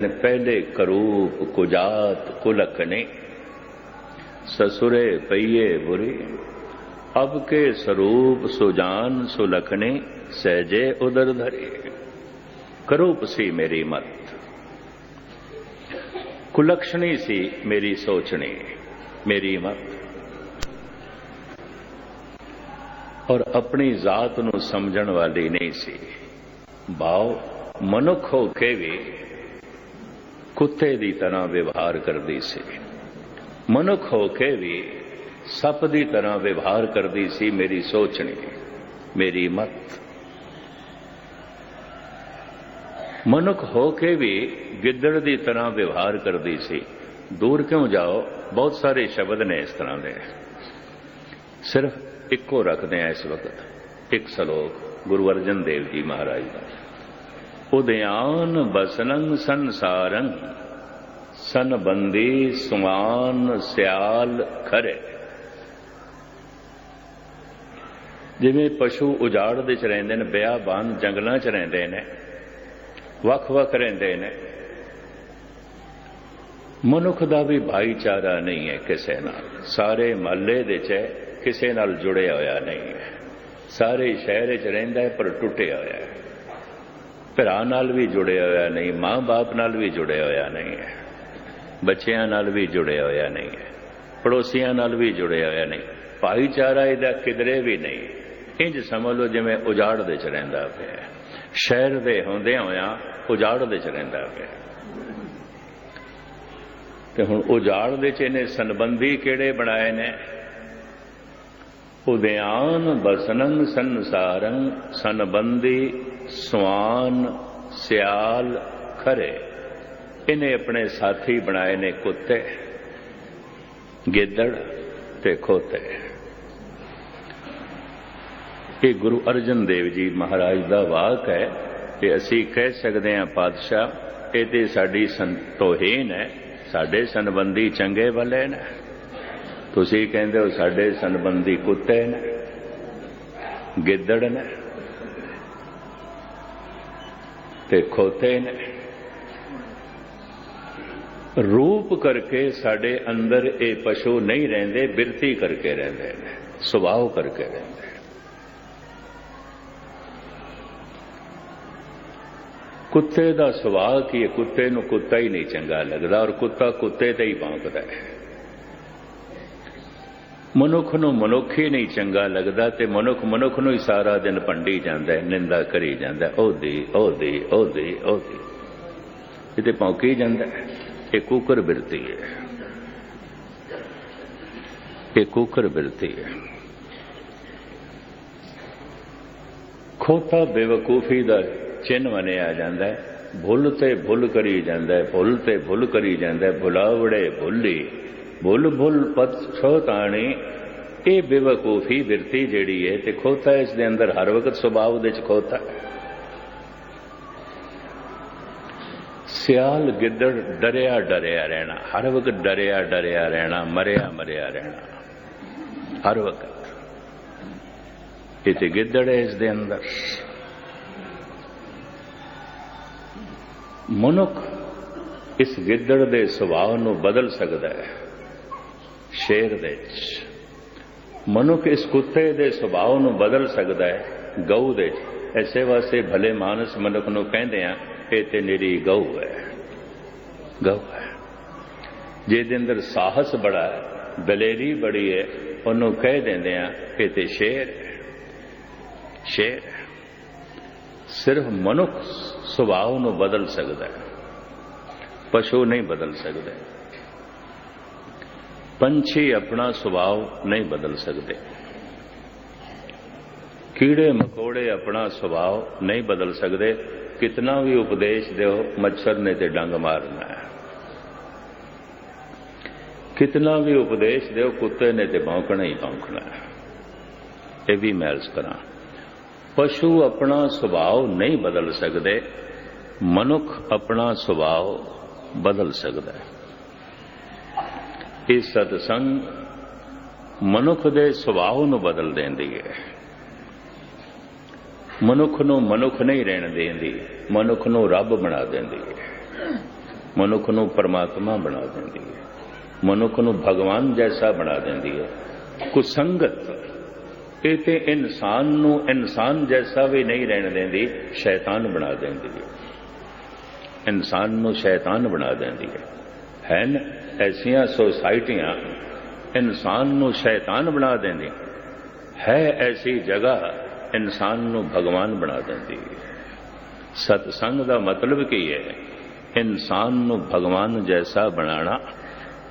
ਪਹਿਲੇ ਕਰੂਪ ਕੁਜਾਤ ਕੁਲਕਨੇ ससुरे पइये बुरी अब के स्वरूप सुजान सुलखने सहजे उदर धरे करूप सी मेरी मत कुलक्षणी सी मेरी सोचनी मेरी मत और अपनी जात ਨੂੰ ਸਮਝਣ ਵਾਲੀ ਨਹੀਂ ਸੀ ਭਾਵ ਮਨੁੱਖ ਹੋ ਕੇ ਵੀ ਕੁੱਤੇ ਦੀ ਤਰ੍ਹਾਂ ਵਿਵਹਾਰ ਕਰਦੀ ਸੀ। ਮਨੁੱਖ ਹੋ ਕੇ ਵੀ ਸੱਪ ਦੀ ਤਰ੍ਹਾਂ ਵਿਵਹਾਰ ਕਰਦੀ ਸੀ, ਮੇਰੀ ਸੋਚਣੀ ਮੇਰੀ ਮਤ। ਮਨੁੱਖ ਹੋ ਕੇ ਵੀ ਗਿੱਦੜ ਦੀ ਤਰ੍ਹਾਂ ਵਿਵਹਾਰ ਕਰਦੀ ਸੀ। ਦੂਰ ਕਿਉਂ ਜਾਓ? ਬਹੁਤ ਸਾਰੇ ਸ਼ਬਦ ਨੇ ਇਸ ਤਰ੍ਹਾਂ ਦੇ। ਸਿਰਫ ਇੱਕੋ ਰੱਖਦੇ ਆ ਇਸ ਵਕਤ, ਇੱਕ ਸ਼ਲੋਕ, ਗੁਰੂ ਅਰਜਨ ਦੇਵ ਜੀ ਮਹਾਰਾਜ ਦਾ। ਉਦਿਆਨ ਬਸਨੰ ਸੰਸਾਰੰ ਸੰਬੰਦੀ ਸੁਮਾਨ ਸਿਆਲ ਖਰੇ। ਜਿਵੇਂ ਪਸ਼ੂ ਉਜਾੜ ਦੇ ਚ ਰਹਿੰਦੇ ਨੇ ਬਿਆਬਾਨ ਜੰਗਲਾਂ ਚ ਰਹਿੰਦੇ ਨੇ ਵੱਖ-ਵੱਖ ਰਹਿੰਦੇ ਨੇ। ਮਨੁੱਖ ਦਾ ਵੀ ਭਾਈਚਾਰਾ ਨਹੀਂ ਹੈ ਕਿਸੇ ਨਾਲ। ਸਾਰੇ ਮਹੱਲੇ ਦੇ ਚ ਕਿਸੇ ਨਾਲ ਜੁੜਿਆ ਹੋਇਆ ਨਹੀਂ ਹੈ। ਸਾਰੇ ਸ਼ਹਿਰ 'ਚ ਰਹਿੰਦਾ ਹੈ, ਪਰ ਟੁੱਟਿਆ ਹੋਇਆ ਹੈ। ਭਰਾ ਨਾਲ ਵੀ ਜੁੜਿਆ ਹੋਇਆ ਨਹੀਂ, ਮਾਂ-ਬਾਪ ਨਾਲ ਵੀ ਜੁੜਿਆ ਹੋਇਆ ਨਹੀਂ ਹੈ। ਬੱਚਿਆਂ ਨਾਲ ਵੀ ਜੁੜਿਆ ਹੋਇਆ ਨਹੀਂ ਹੈ। ਪੜੋਸੀਆਂ ਨਾਲ ਵੀ ਜੁੜਿਆ ਹੋਇਆ ਨਹੀਂ। ਭਾਈਚਾਰਾ ਇਹਦਾ ਕਿਧਰੇ ਵੀ ਨਹੀਂ। ਇੰਜ ਸਮਝ ਲਓ ਜਿਵੇਂ ਉਜਾੜ ਦੇ ਚ ਰਹਿੰਦਾ ਪਿਆ ਸ਼ਹਿਰ ਦੇ ਹੁੰਦਿਆਂ ਹੋਇਆ ਉਜਾੜ ਦੇ ਚ ਰਹਿੰਦਾ ਪਿਆ ਤੇ ਹੁਣ ਉਜਾੜ ਦੇ ਚ ਇਹਨੇ ਸੰਬੰਧੀ ਕਿਹੜੇ ਬਣਾਏ ਨੇ? ਉਦਿਆਨ ਬਸਨੰ ਸੰਸਾਰੰ ਸੰਬੰਧੀ ਸਵਾਨ, ਸਿਆਲ, ਖਰੇ। ਇਹਨੇ ਆਪਣੇ ਸਾਥੀ ਬਣਾਏ ਨੇ ਕੁੱਤੇ, ਗਿੱਦੜ ਤੇ ਖੋਤੇ। ਇਹ ਗੁਰੂ ਅਰਜਨ ਦੇਵ ਜੀ ਮਹਾਰਾਜ ਦਾ ਵਾਕ ਹੈ ਕਿ ਅਸੀਂ ਕਹਿ ਸਕਦੇ ਹਾਂ, ਪਾਤਸ਼ਾਹ, ਇਹ ਤੇ ਸਾਡੀ ਸੰਤੋਹੀਨ ਹੈ, ਸਾਡੇ ਸੰਬੰਧੀ ਚੰਗੇ ਭਲੇ ਨੇ। ਤੁਸੀਂ ਕਹਿੰਦੇ ਹੋ ਸਾਡੇ ਸੰਬੰਧੀ ਕੁੱਤੇ ਨੇ, ਗਿੱਦੜ ਨੇ। ਤੇ ਖੋਤੇ ਨੇ। ਰੂਪ ਕਰਕੇ ਸਾਡੇ ਅੰਦਰ ਇਹ ਪਸ਼ੂ ਨਹੀਂ ਰਹਿੰਦੇ, ਬਿਰਤੀ ਕਰਕੇ ਰਹਿੰਦੇ ਨੇ, ਸੁਭਾਅ ਕਰਕੇ ਰਹਿੰਦੇ ਕੁੱਤੇ ਦਾ ਸੁਭਾਅ ਕੀ ਹੈ? ਕੁੱਤੇ ਨੂੰ ਕੁੱਤਾ ਹੀ ਨਹੀਂ ਚੰਗਾ ਲੱਗਦਾ ਔਰ ਕੁੱਤਾ ਕੁੱਤੇ ਤੇ ਹੀ ਭੌਂਕਦਾ ਹੈ। ਮਨੁੱਖ ਨੂੰ ਮਨੁੱਖ ਹੀ ਨਹੀਂ ਚੰਗਾ ਲੱਗਦਾ ਤੇ ਮਨੁੱਖ ਮਨੁੱਖ ਨੂੰ ਹੀ ਸਾਰਾ ਦਿਨ ਭੰਡੀ ਜਾਂਦਾ ਹੈ, ਨਿੰਦਾ ਕਰੀ ਜਾਂਦਾ ਉਹਦੀ ਉਹਦੀ ਉਹਦੀ ਉਹਦੀ। ਇਹ ਤੇ ਜਾਂਦਾ ਹੈ? ਇਹ ਕੁਕਰ ਬਿਰਤੀ ਹੈ। ਇਹ ਕੁਕਰ ਬਿਰਤੀ ਹੈ। ਖੋਤਾ ਬੇਵਕੂਫੀ ਦਾ ਚਿੰਨ ਮੰਨਿਆ ਜਾਂਦਾ ਹੈ। ਭੁੱਲ ਤੇ ਭੁੱਲ ਕਰੀ ਜਾਂਦਾ ਹੈ, ਭੁੱਲ ਤੇ ਭੁੱਲ ਕਰੀ ਜਾਂਦਾ ਹੈ। ਭੁਲਾਵੜੇ ਭੁੱਲੀ ਭੁੱਲ ਭੁੱਲ ਪਤ ਛੋਤਾਣੀ ਇਹ ਬੇਵਕੂਫੀ ਬਿਰਤੀ ਜਿਹੜੀ ਹੈ ਤੇ ਖੋਤਾ ਇਸ ਦੇ ਅੰਦਰ, ਹਰ ਵਕਤ ਸੁਭਾਅ ਦੇ ਚ ਖੋਤਾ। ਸਿਆਲ ਗਿੱਦੜ ਡਰਿਆ ਡਰਿਆ ਰਹਿਣਾ, ਹਰ ਵਕਤ ਡਰਿਆ ਡਰਿਆ ਰਹਿਣਾ, ਮਰਿਆ ਮਰਿਆ ਰਹਿਣਾ, ਹਰ ਵਕਤ। ਇਹ ਤੇ ਗਿੱਦੜ ਹੈ ਇਸ ਦੇ ਅੰਦਰ। ਮਨੁੱਖ ਇਸ ਗਿੱਦੜ ਦੇ ਸੁਭਾਅ ਨੂੰ ਬਦਲ ਸਕਦਾ ਹੈ। ਸ਼ੇਰ ਦੇ ਵਿੱਚ। ਮਨੁੱਖ ਇਸ ਕੁੱਤੇ ਦੇ ਸੁਭਾਅ ਨੂੰ ਬਦਲ ਸਕਦਾ ਹੈ, ਗਊ ਦੇ ਐਸੇ ਵਾਸਤੇ ਭਲੇ ਮਾਨਸ ਮਨੁੱਖ ਨੂੰ ਕਹਿੰਦੇ ਆ, ਇਹ ਤੇ ਨਿਰੀ ਗਊ ਹੈ। ਗਊ ਹੈ। ਜਿਹਦੇ ਅੰਦਰ ਸਾਹਸ ਬੜਾ ਹੈ, ਦਲੇਰੀ ਬੜੀ ਹੈ, ਉਹਨੂੰ ਕਹਿ ਦਿੰਦੇ ਆ, ਇਹ ਤੇ ਸ਼ੇਰ ਸ਼ੇਰ ਸਿਰਫ ਮਨੁੱਖ ਸੁਭਾਅ ਨੂੰ ਬਦਲ ਸਕਦਾ ਹੈ। ਪਸ਼ੂ ਨਹੀਂ ਬਦਲ ਸਕਦਾ। ਪੰਛੀ ਆਪਣਾ ਸੁਭਾਅ ਨਹੀਂ ਬਦਲ ਸਕਦੇ। ਕੀੜੇ ਮਕੌੜੇ ਆਪਣਾ ਸੁਭਾਅ ਨਹੀਂ ਬਦਲ ਸਕਦੇ। ਕਿਤਨਾ ਵੀ ਉਪਦੇਸ਼ ਦਿਓ, ਮੱਛਰ ਨੇ ਤੇ ਡੰਗ ਮਾਰਨਾ ਹੈ। ਕਿਤਨਾ ਵੀ ਉਪਦੇਸ਼ ਦਿਓ, ਕੁੱਤੇ ਨੇ ਤੇ ਭੌਂਕਣਾ ਹੀ ਭੌਂਕਣਾ ਹੈ। ਇਹ ਵੀ ਮੈਲਸ ਕਰਾਂ। ਪਸ਼ੂ ਆਪਣਾ ਸੁਭਾਅ ਨਹੀਂ ਬਦਲ ਸਕਦੇ, ਮਨੁੱਖ ਆਪਣਾ ਸੁਭਾਅ ਬਦਲ ਸਕਦਾ ਹੈ। ਇਹ ਸਤਸੰਗ ਮਨੁੱਖ ਦੇ ਸੁਭਾਅ ਨੂੰ ਬਦਲ ਦਿੰਦੀ ਹੈ। ਮਨੁੱਖ ਨੂੰ ਮਨੁੱਖ ਨਹੀਂ ਰਹਿਣ ਦਿੰਦੀ, ਮਨੁੱਖ ਨੂੰ ਰੱਬ ਬਣਾ ਦਿੰਦੀ ਹੈ। ਮਨੁੱਖ ਨੂੰ ਪਰਮਾਤਮਾ ਬਣਾ ਦਿੰਦੀ ਹੈ। ਮਨੁੱਖ ਨੂੰ ਭਗਵਾਨ ਜੈਸਾ ਬਣਾ ਦਿੰਦੀ ਹੈ। ਕੁਸੰਗਤ, ਇਹ ਤੇ ਇਨਸਾਨ ਨੂੰ ਇਨਸਾਨ ਜੈਸਾ ਵੀ ਨਹੀਂ ਰਹਿਣ ਦਿੰਦੀ, ਸ਼ੈਤਾਨ ਬਣਾ ਦਿੰਦੀ ਹੈ। ਇਨਸਾਨ ਨੂੰ ਸ਼ੈਤਾਨ ਬਣਾ ਦਿੰਦੀ ਹੈ। ਹਨ ਐਸੀਆਂ ਸੋਸਾਇਟੀਆਂ ਇਨਸਾਨ ਨੂੰ ਸ਼ੈਤਾਨ ਬਣਾ ਦਿੰਦੀ। ਹੈ ਐਸੀ ਜਗ੍ਹਾ ਇਨਸਾਨ ਨੂੰ ਭਗਵਾਨ ਬਣਾ ਦਿੰਦੀ। ਹੈ ਸਤਸੰਗ ਦਾ ਮਤਲਬ ਕੀ ਹੈ? ਇਨਸਾਨ ਨੂੰ ਭਗਵਾਨ ਜੈਸਾ ਬਣਾਉਣਾ।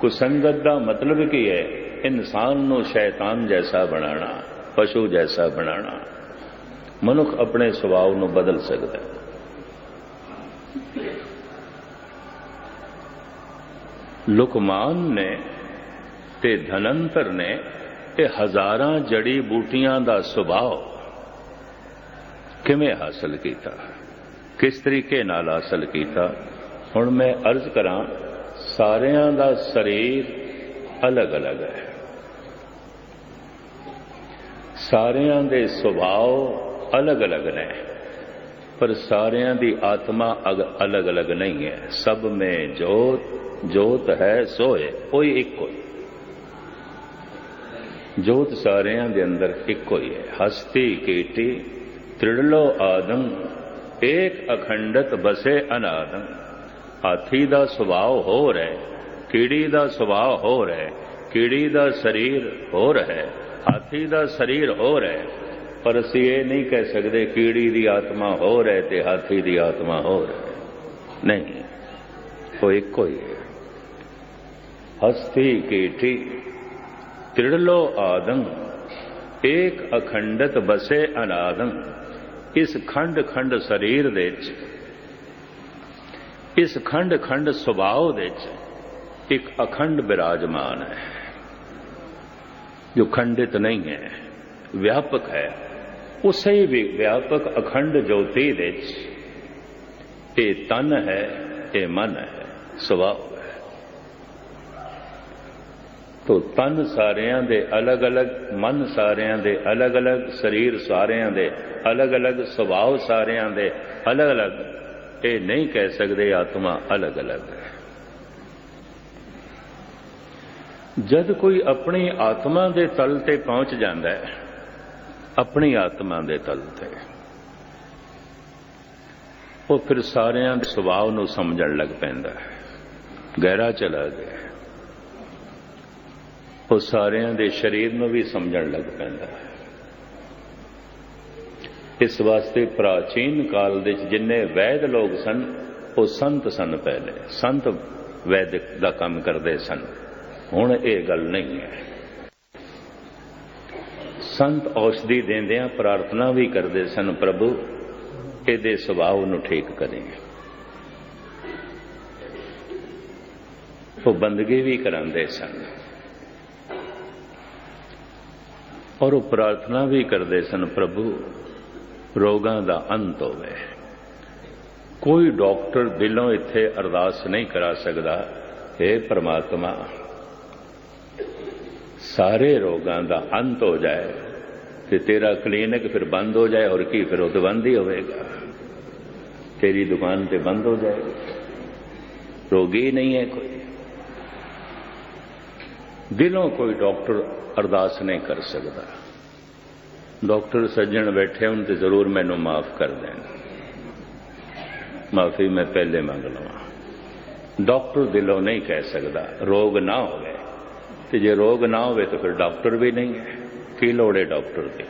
ਕੁਸੰਗਤ ਦਾ ਮਤਲਬ ਕੀ ਹੈ? ਇਨਸਾਨ ਨੂੰ ਸ਼ੈਤਾਨ ਜੈਸਾ ਬਣਾਉਣਾ, ਪਸ਼ੂ ਜੈਸਾ ਬਣਾਉਣਾ। ਮਨੁੱਖ ਆਪਣੇ ਸੁਭਾਅ ਨੂੰ ਬਦਲ ਸਕਦਾ ਹੈ। ਲੁਕਮਾਨ ਨੇ ਤੇ ਧਨੰਤਰ ਨੇ ਇਹ ਹਜ਼ਾਰਾਂ ਜੜੀ ਬੂਟੀਆਂ ਦਾ ਸੁਭਾਅ ਕਿਵੇਂ ਹਾਸਲ ਕੀਤਾ? ਕਿਸ ਤਰੀਕੇ ਨਾਲ ਹਾਸਲ ਕੀਤਾ? ਹੁਣ ਮੈਂ ਅਰਜ਼ ਕਰਾਂ, ਸਾਰਿਆਂ ਦਾ ਸਰੀਰ ਅਲੱਗ-ਅਲੱਗ ਹੈ। ਸਾਰਿਆਂ ਦੇ ਸੁਭਾਅ ਅਲੱਗ-ਅਲੱਗ ਨੇ। ਪਰ ਸਾਰਿਆਂ ਦੀ ਆਤਮਾ ਅਲੱਗ-ਅਲੱਗ ਨਹੀਂ ਹੈ। ਸਭ ਮੇ ਜੋਤ ਜੋਤ ਹੈ ਸੋਏ, ਕੋਈ ਇੱਕੋ ਹੀ। ਜੋਤ ਸਾਰਿਆਂ ਦੇ ਅੰਦਰ ਇੱਕੋ ਹੀ ਹੈ। ਹਸਤੀ ਕੀਟੀ, ਤ੍ਰਿੜਲੋ ਆਦਮ, ਏਕ ਅਖੰਡਤ ਬਸੇ ਅਨਾਦਮ। ਹਾਥੀ ਦਾ ਸੁਭਾਅ ਹੋਰ ਹੈ, ਕੀੜੀ ਦਾ ਸੁਭਾਅ ਹੋਰ ਹੈ, ਕੀੜੀ ਦਾ ਸਰੀਰ ਹੋਰ ਹੈ, ਹਾਥੀ ਦਾ ਸਰੀਰ ਹੋਰ ਹੈ। ਪਰ ਅਸੀਂ ਇਹ ਨਹੀਂ ਕਹਿ ਸਕਦੇ ਕੀੜੀ ਦੀ ਆਤਮਾ ਹੋਰ ਹੈ ਤੇ ਹਾਥੀ ਦੀ ਆਤਮਾ ਹੋਰ ਹੈ। ਨਹੀਂ, ਉਹ ਇੱਕੋ ਹੀ ਹੈ। ਹਸਤੀ ਕੀਟੀ ਤ੍ਰਿੜਲੋ ਆਦਮ, ਏਕ ਅਖੰਡਤ ਬਸੇ ਅਨਾਦਮ। ਇਸ ਖੰਡ ਖੰਡ ਸਰੀਰ ਦੇ ਵਿੱਚ, ਇਸ ਖੰਡ ਖੰਡ ਸੁਭਾਅ ਦੇ ਵਿੱਚ ਇੱਕ ਅਖੰਡ ਬਿਰਾਜਮਾਨ ਹੈ। ਜੋ ਖੰਡਿਤ ਨਹੀਂ ਹੈ, ਵਿਆਪਕ ਹੈ। ਉਸੇ ਵੀ ਵਿਆਪਕ ਅਖੰਡ ਜੋਤੀ ਦੇ ਵਿੱਚ ਇਹ ਤਨ ਹੈ, ਇਹ ਮਨ ਹੈ, ਸੁਭਾਅ ਹੈ। ਤੋ ਤਨ ਸਾਰਿਆਂ ਦੇ ਅਲੱਗ-ਅਲੱਗ, ਮਨ ਸਾਰਿਆਂ ਦੇ ਅਲੱਗ-ਅਲੱਗ, ਸਰੀਰ ਸਾਰਿਆਂ ਦੇ ਅਲੱਗ-ਅਲੱਗ, ਸੁਭਾਅ ਸਾਰਿਆਂ ਦੇ ਅਲੱਗ-ਅਲੱਗ, ਇਹ ਨਹੀਂ ਕਹਿ ਸਕਦੇ ਆਤਮਾ ਅਲੱਗ-ਅਲੱਗ ਹੈ। ਜਦ ਕੋਈ ਆਪਣੀ ਆਤਮਾ ਦੇ ਤਲ ਤੇ ਪਹੁੰਚ ਜਾਂਦਾ ਹੈ ਆਪਣੀ ਆਤਮਾ ਦੇ ਤਲ ਤੇ। ਉਹ ਫਿਰ ਸਾਰਿਆਂ ਦੇ ਸੁਭਾਅ ਨੂੰ ਸਮਝਣ ਲੱਗ ਪੈਂਦਾ ਹੈ। ਗਹਿਰਾ ਚਲਾ ਗਿਆ ਉਹ ਸਾਰਿਆਂ ਦੇ ਸਰੀਰ ਨੂੰ ਵੀ ਸਮਝਣ ਲੱਗ ਪੈਂਦਾ ਹੈ। ਇਸ ਵਾਸਤੇ ਪ੍ਰਾਚੀਨ ਕਾਲ ਦੇ ਵਿੱਚ ਜਿੰਨੇ ਵੈਦ ਲੋਕ ਸਨ, ਉਹ ਸੰਤ ਸਨ ਪਹਿਲੇ। ਸੰਤ ਵੈਦਿਕ ਦਾ ਕੰਮ ਕਰਦੇ ਸਨ। ਹੁਣ ਇਹ ਗੱਲ ਨਹੀਂ ਹੈ। ਸੰਤ ਔਸ਼ਧੀ ਦਿੰਦਿਆਂ ਪ੍ਰਾਰਥਨਾ ਵੀ ਕਰਦੇ ਸਨ, ਪ੍ਰਭੂ, ਇਹਦੇ ਸੁਭਾਅ ਨੂੰ ਠੀਕ ਕਰੇ। ਉਹ ਬੰਦਗੀ ਵੀ ਕਰਾਂਦੇ ਸਨ। ਔਰ ਉਹ ਪ੍ਰਾਰਥਨਾ ਵੀ ਕਰਦੇ ਸਨ, ਪ੍ਰਭੂ, ਰੋਗਾਂ ਦਾ ਅੰਤ ਹੋਵੇ। ਕੋਈ ਡਾਕਟਰ ਦਿਲੋਂ ਇੱਥੇ ਅਰਦਾਸ ਨਹੀਂ ਕਰਾ ਸਕਦਾ हे ਪਰਮਾਤਮਾ ਸਾਰੇ ਰੋਗਾਂ ਦਾ ਅੰਤ ਹੋ ਜਾਏ ਤੇ ਤੇਰਾ ਕਲੀਨਿਕ ਫਿਰ ਬੰਦ ਹੋ ਜਾਏ ਔਰ ਕੀ ਫਿਰ ਉਹ ਬੰਦ ਹੀ ਹੋਵੇਗਾ। ਤੇਰੀ ਦੁਕਾਨ ਤੇ ਬੰਦ ਹੋ ਜਾਏ। ਰੋਗੀ ਨਹੀਂ ਹੈ ਕੋਈ। ਦਿਲੋਂ ਕੋਈ ਡਾਕਟਰ ਅਰਦਾਸ ਨਹੀਂ ਕਰ ਸਕਦਾ। ਡਾਕਟਰ ਸੱਜਣ ਬੈਠੇ ਹੁਣ ਤੇ ਜ਼ਰੂਰ ਮੈਨੂੰ ਮਾਫ ਕਰ ਦੇਣ। ਮਾਫੀ ਮੈਂ ਪਹਿਲੇ ਮੰਗ ਲਵਾਂ। ਡਾਕਟਰ ਦਿਲੋਂ ਨਹੀਂ ਕਹਿ ਸਕਦਾ, ਰੋਗ ਨਾ ਹੋਵੇ। ਤੇ ਜੇ ਰੋਗ ਨਾ ਹੋਵੇ ਤਾਂ ਫਿਰ ਡਾਕਟਰ ਵੀ ਨਹੀਂ ਹੈ ਕੀ ਲੋੜ ਹੈ ਡਾਕਟਰ ਦੀ?